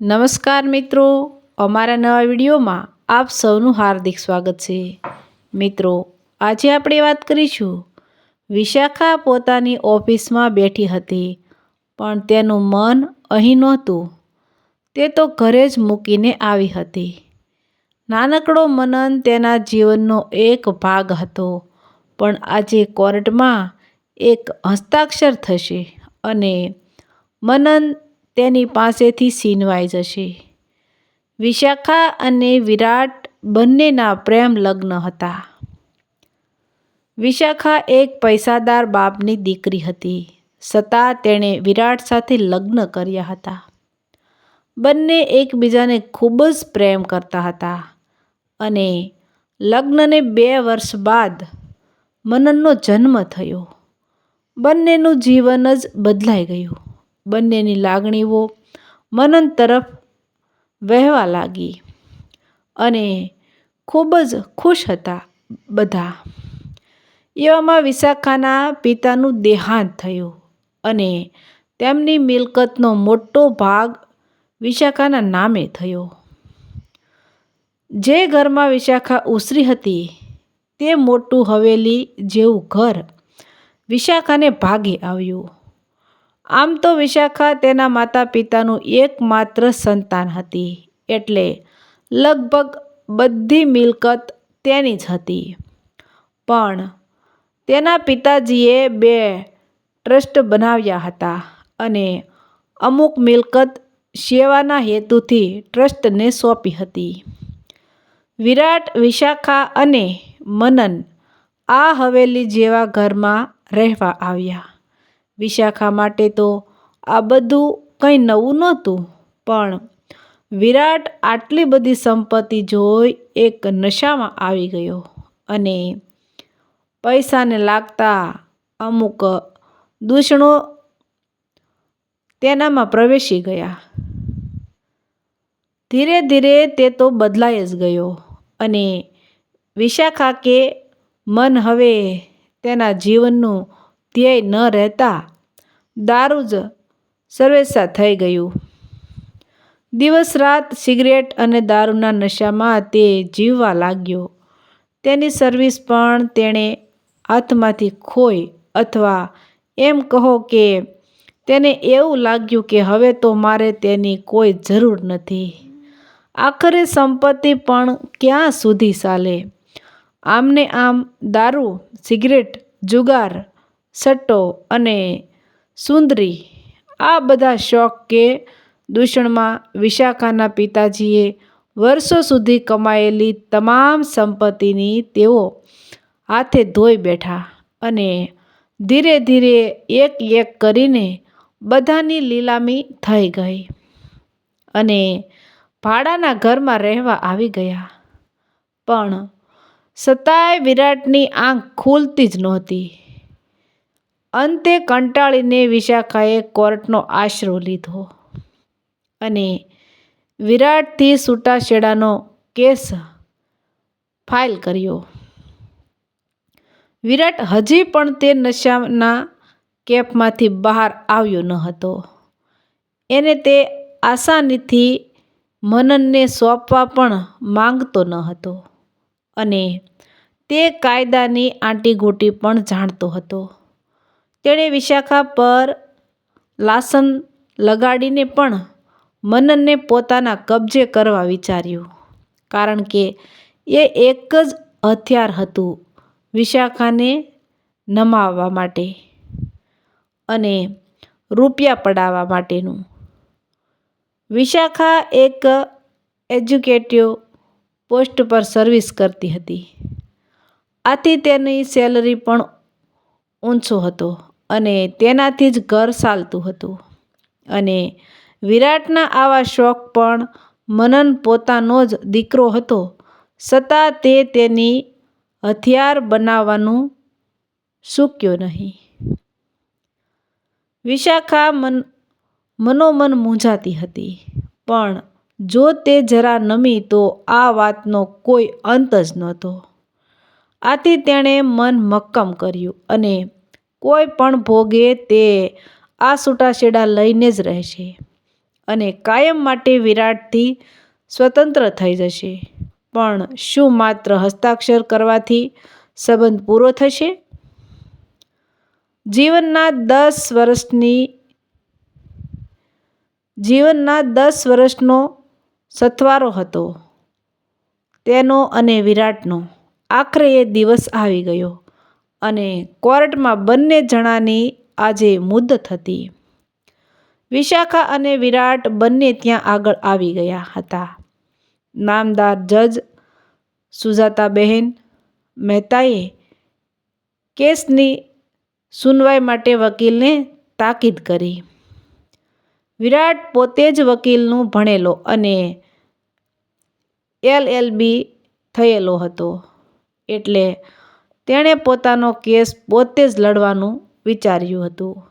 નમસ્કાર મિત્રો, અમારા નવા વિડીયોમાં આપ સૌનું હાર્દિક સ્વાગત છે. મિત્રો, આજે આપણે વાત કરીશું, વિશાખા પોતાની ઓફિસમાં બેઠી હતી, પણ તેનું મન અહીં નહોતું. તે તો ઘરે જ મૂકીને આવી હતી. નાનકડો મનન તેના જીવનનો એક ભાગ હતો, પણ આજે કોર્ટમાં એક હસ્તાક્ષર થશે અને મનન તેની પાસેથી છીનવાઈ જશે. વિશાખા અને વિરાટ બંનેના પ્રેમ લગ્ન હતા. વિશાખા એક પૈસાદાર બાપની દીકરી હતી. છતાં તેણે વિરાટ સાથે લગ્ન કર્યા હતા. બંને એકબીજાને ખૂબ જ પ્રેમ કરતા હતા અને લગ્નને બે વર્ષ બાદ મનનનો જન્મ થયો. બંનેનું જીવન જ બદલાઈ ગયું. બંનેની લાગણીઓ મનન તરફ વહેવા લાગી અને ખૂબ જ ખુશ હતા બધા. એવામાં વિશાખાના પિતાનું દેહાંત થયું અને તેમની મિલકતનો મોટો ભાગ વિશાખાના નામે થયો. જે ઘરમાં વિશાખા ઉસરી હતી, તે મોટું હવેલી જેવું ઘર વિશાખાને ભાગે આવ્યું. આમ તો વિશાખા તેના માતા પિતાનું એકમાત્ર સંતાન હતી, એટલે લગભગ બધી મિલકત તેની જ હતી. પણ તેના પિતાજીએ બે ટ્રસ્ટ બનાવ્યા હતા અને અમુક મિલકત સેવાના હેતુથી ટ્રસ્ટને સોંપી હતી. વિરાટ, વિશાખા અને મનન આ હવેલી જેવા ઘરમાં રહેવા આવ્યા. વિશાખા માટે તો આ બધું કંઈ નવું નહોતું. પણ વિરાટ આટલી બધી સંપત્તિ જોઈ એક નશામાં આવી ગયો અને પૈસાને લાગતા અમુક દૂષણો તેનામાં પ્રવેશી ગયા. ધીરે ધીરે તે તો બદલાઈ જ ગયો અને વિશાખા કે મન હવે તેના જીવનનું ધ્યેય ન રહેતા દારૂ જ સર્વેસા થઈ ગયું. દિવસ રાત સિગરેટ અને દારૂના નશામાં તે જીવવા લાગ્યો. તેની સર્વિસ પણ તેણે હાથમાંથી ખોઈ અથવા એમ કહો કે તેને એવું લાગ્યું કે હવે તો મારે તેની કોઈ જરૂર નથી. આખરે સંપત્તિ પણ ક્યાં સુધી ચાલે? આમને આમ દારૂ, સિગરેટ, જુગાર સટ્ટો અને સુંદરી, આ બધા શોખ કે દૂષણમાં વિશાખાના પિતાજીએ વર્ષો સુધી કમાયેલી તમામ સંપત્તિની તેઓ હાથે ધોઈ બેઠા અને ધીરે ધીરે એક એક કરીને બધાની લીલામી થઈ ગઈ અને ભાડાના ઘરમાં રહેવા આવી ગયા. પણ સતાય વિરાટની આંખ ખુલતી જ નહોતી. અંતે કંટાળીને વિશાખાએ કોર્ટનો આશરો લીધો અને વિરાટથી છૂટાછેડાનો કેસ ફાઇલ કર્યો. વિરાટ હજી પણ તે નશાના કેપમાંથી બહાર આવ્યો ન હતો. એને તે આસાનીથી મનનને સોંપવા પણ માંગતો ન હતો અને તે કાયદાની આંટીઘૂંટી પણ જાણતો હતો. તેણે વિશાખા પર લાસન લગાડીને પણ મનનને પોતાના કબજે કરવા વિચાર્યું. કારણ કે એ એક જ હથિયાર હતું વિશાખાને નમાવવા માટે અને રૂપિયા પડાવવા માટેનું. વિશાખા એક એજ્યુકેટિવ પોસ્ટ પર સર્વિસ કરતી હતી. આથી તેની સેલરી પણ ઊંચો હતો અને તેનાથી જ ઘર ચાલતું હતું. અને વિરાટના આવા શોખ પણ મનન પોતાનો જ દીકરો હતો. છતાં તે તેની હથિયાર બનાવવાનું ચૂક્યો નહીં. વિશાખા મન, મનોમન મૂંઝાતી હતી. પણ જો તે જરા નમી તો આ વાતનો કોઈ અંત જ નહોતો. આથી તેણે મન મક્કમ કર્યું અને કોઈ પણ ભોગે તે આ છૂટાછેડા લઈને જ રહેશે અને કાયમ માટે વિરાટથી સ્વતંત્ર થઈ જશે. પણ શું માત્ર હસ્તાક્ષર કરવાથી સંબંધ પૂરો થશે? જીવનના દસ વર્ષની જીવનના દસ વર્ષનો સથવારો હતો. તેનો અને વિરાટનો આખરે એ દિવસ આવી ગયો. અને કોર્ટમાં બંને જણાની આજે મુદ્દત હતી વિશાખા અને વિરાટ બંને ત્યાં આગળ આવી ગયા હતા. નામદાર જજ સુજાતાબહેન મહેતાએ કેસની સુનવાઈ માટે વકીલને તાકીદ કરી. વિરાટ પોતે જ વકીલનું ભણેલો અને એલએલબી થયેલો હતો. એટલે તેણે પોતાનો કેસ પોતે જ લડવાનું વિચાર્યું હતું.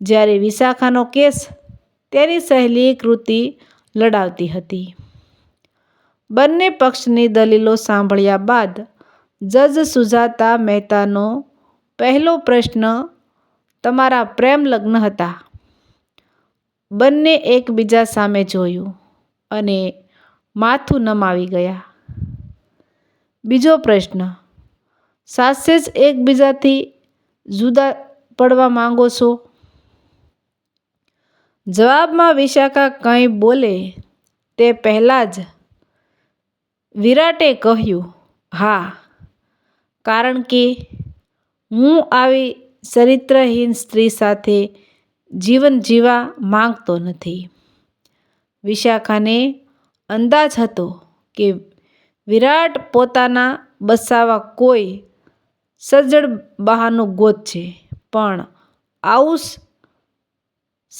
જ્યારે વિશાખાનો કેસ, તેની સહેલી કૃતિ લડાવતી હતી. બંને પક્ષની દલીલો સાંભળ્યા બાદ, જજ સુજાતા મહેતાનો પહેલો પ્રશ્ન, તમારા પ્રેમ લગ્ન હતા બંને એકબીજા સામે જોયું અને માથું નમાવી ગયા. બીજો પ્રશ્ન સાસે જ એકબીજાથી જુદા પડવા માંગો છો? જવાબમાં વિશાખા કંઈ બોલે તે પહેલાં જ વિરાટે કહ્યું, હા, કારણ કે હું આવી ચરિત્રહીન સ્ત્રી સાથે જીવન જીવા માંગતો નથી. વિશાખાને અંદાજ હતો કે વિરાટ પોતાના બસાવા કોઈ સજ્જડ બહાનું ગોત છે. પણ આવું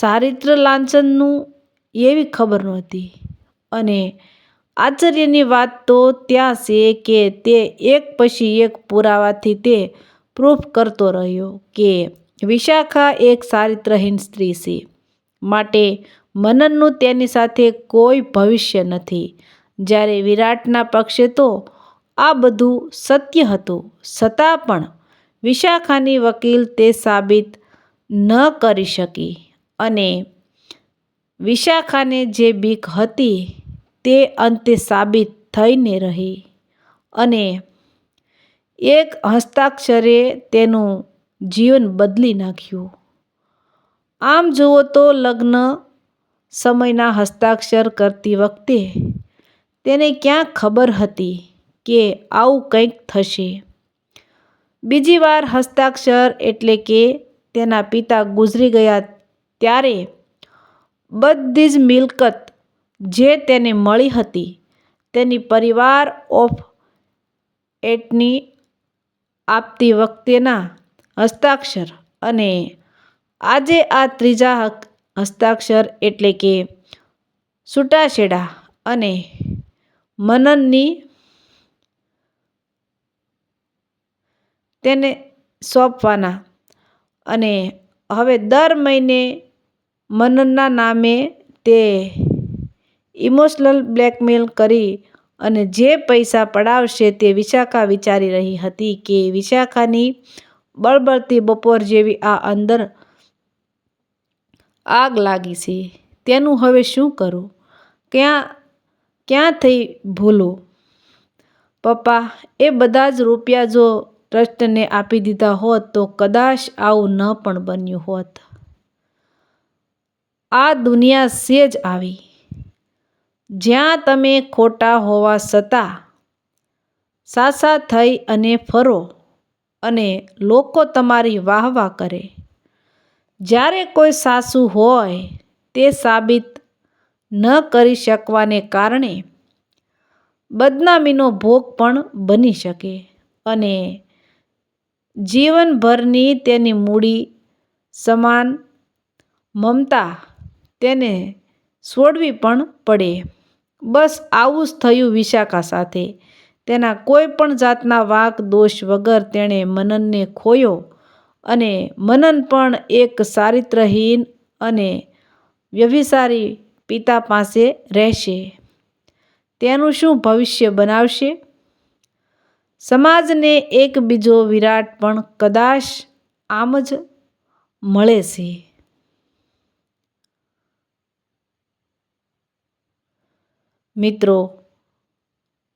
ચારિત્ર લાંછનનું એવી ખબર નહોતી. અને આશ્ચર્યની વાત તો ત્યાં છે કે તે એક પછી એક પુરાવાથી તે પ્રૂફ કરતો રહ્યો કે વિશાખા એક ચારિત્રહીન સ્ત્રી છે. માટે મનનનું તેની સાથે કોઈ ભવિષ્ય નથી. જ્યારે વિરાટના પક્ષે તો આ બધું સત્ય હતું. છતાં પણ વિશાખાની વકીલ તે સાબિત ન કરી શકી અને વિશાખાને જે બીક હતી તે અંતે સાબિત થઈને રહી અને એક હસ્તાક્ષરે તેનું જીવન બદલી નાખ્યું. આમ જુઓ તો લગ્ન સમયના હસ્તાક્ષર કરતી વખતે તેને ક્યાં ખબર હતી? કે આવું કંઈક થશે. બીજી વાર હસ્તાક્ષર એટલે કે તેના પિતા ગુજરી ગયા ત્યારે બધી જ મિલકત જે તેને મળી હતી તેની પરિવાર ઓફ એટની આપતી વખતેના હસ્તાક્ષર અને આજે આ ત્રીજા હસ્તાક્ષર એટલે કે છૂટાછેડા અને મનનની તેને સોંપવાના. અને હવે દર મહિને મનનના નામે તે ઇમોશનલ બ્લેકમેલ કરી અને જે પૈસા પડાવશે તે વિશાખા વિચારી રહી હતી કે વિશાખાની બળબળતી બપોર જેવી આ અંદર આગ લાગી છે. તેનું હવે શું કરું? ક્યાં ક્યાં થઈ ભૂલું? પપ્પા, એ બધા જ રૂપિયા જો ટ્રસ્ટને આપી દીધા હોત તો કદાચ આવું ન પણ બન્યું હોત. આ દુનિયા સેજ આવી. જ્યાં તમે ખોટા હોવા છતાં સાસા થઈ અને ફરો અને લોકો તમારી વાહ વાહ કરે. જ્યારે કોઈ સાસુ હોય તે સાબિત ન કરી શકવાને કારણે બદનામીનો ભોગ પણ બની શકે અને જીવનભરની તેની મૂડી સમાન મમતા તેને છોડવી પણ પડે. બસ આવું જ થયું વિશાખા સાથે. તેના કોઈ પણ જાતના વાક દોષ વગર તેણે મનનને ખોયો અને મનન પણ એક ચારિત્રહીન અને વ્યભિસારી પિતા પાસે રહેશે. તેનું શું ભવિષ્ય બનાવશે? સમાજને એક બીજો વિરાટ પણ કદાચ આમ જ મળે છે. મિત્રો,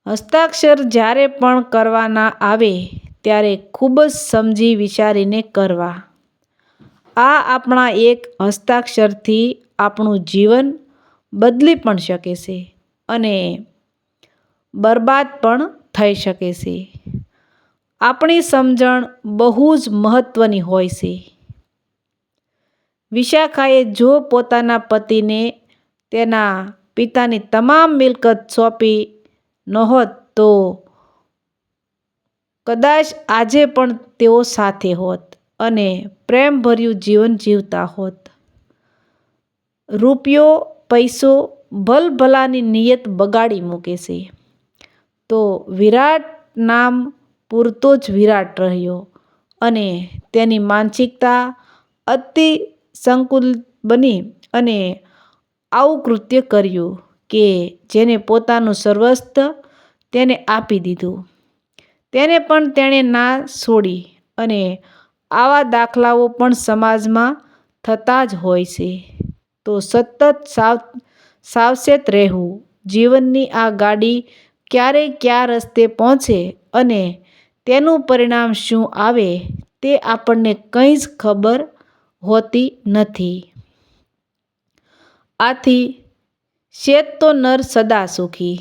હસ્તાક્ષર જ્યારે પણ કરવાના આવે, ત્યારે ખૂબ જ સમજી વિચારીને કરવા. આ આપણા એક હસ્તાક્ષરથી આપણું જીવન બદલી પણ શકે છે અને બરબાદ પણ થઈ શકે છે. આપણી સમજણ બહુ જ મહત્ત્વની હોય છે. વિશાખાએ જો પોતાના પતિને તેના પિતાની તમામ મિલકત સોંપી નહોત તો કદાચ આજે પણ તેઓ સાથે હોત અને પ્રેમભર્યું જીવન જીવતા હોત. રૂપિયો, પૈસો, ભલભલાની નિયત બગાડી મૂકે છે. તો વિરાટ નામ પૂરતો જ વિરાટ રહ્યો અને તેની માનસિકતા અતિ સંકુલ બની અને આવું કૃત્ય કર્યું કે જેને પોતાનું સર્વસ્વ તેને આપી દીધું. તેને પણ તેણે ના છોડી અને આવા દાખલાઓ પણ સમાજમાં થતા જ હોય છે. તો સતત સાવ, સાવચેત રહેવું. જીવનની આ ગાડી ક્યારે કયા રસ્તે પહોંચે અને તેનું પરિણામ શું આવે તે આપણને કંઈ જ ખબર હોતી નથી. આથી શેત તો નર સદા સુખી.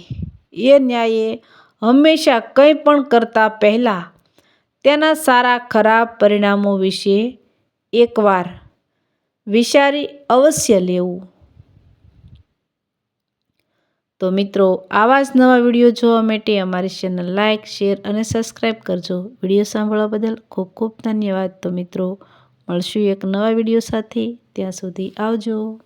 એ ન્યાયે હંમેશા કંઈ પણ કરતાં પહેલાં તેના સારા ખરાબ પરિણામો વિશે એકવાર વિચારી અવશ્ય લેવું. તો મિત્રો, આવા જ નવા વીડિયો જોવા માટે અમારી ચેનલ લાઇક શેર અને સબસ્ક્રાઈબ કરજો. વીડિયો સાંભળવા બદલ ખૂબ ખૂબ ધન્યવાદ. તો મિત્રો, મળશું એક નવા વીડિયો સાથે. ત્યાં સુધી આવજો.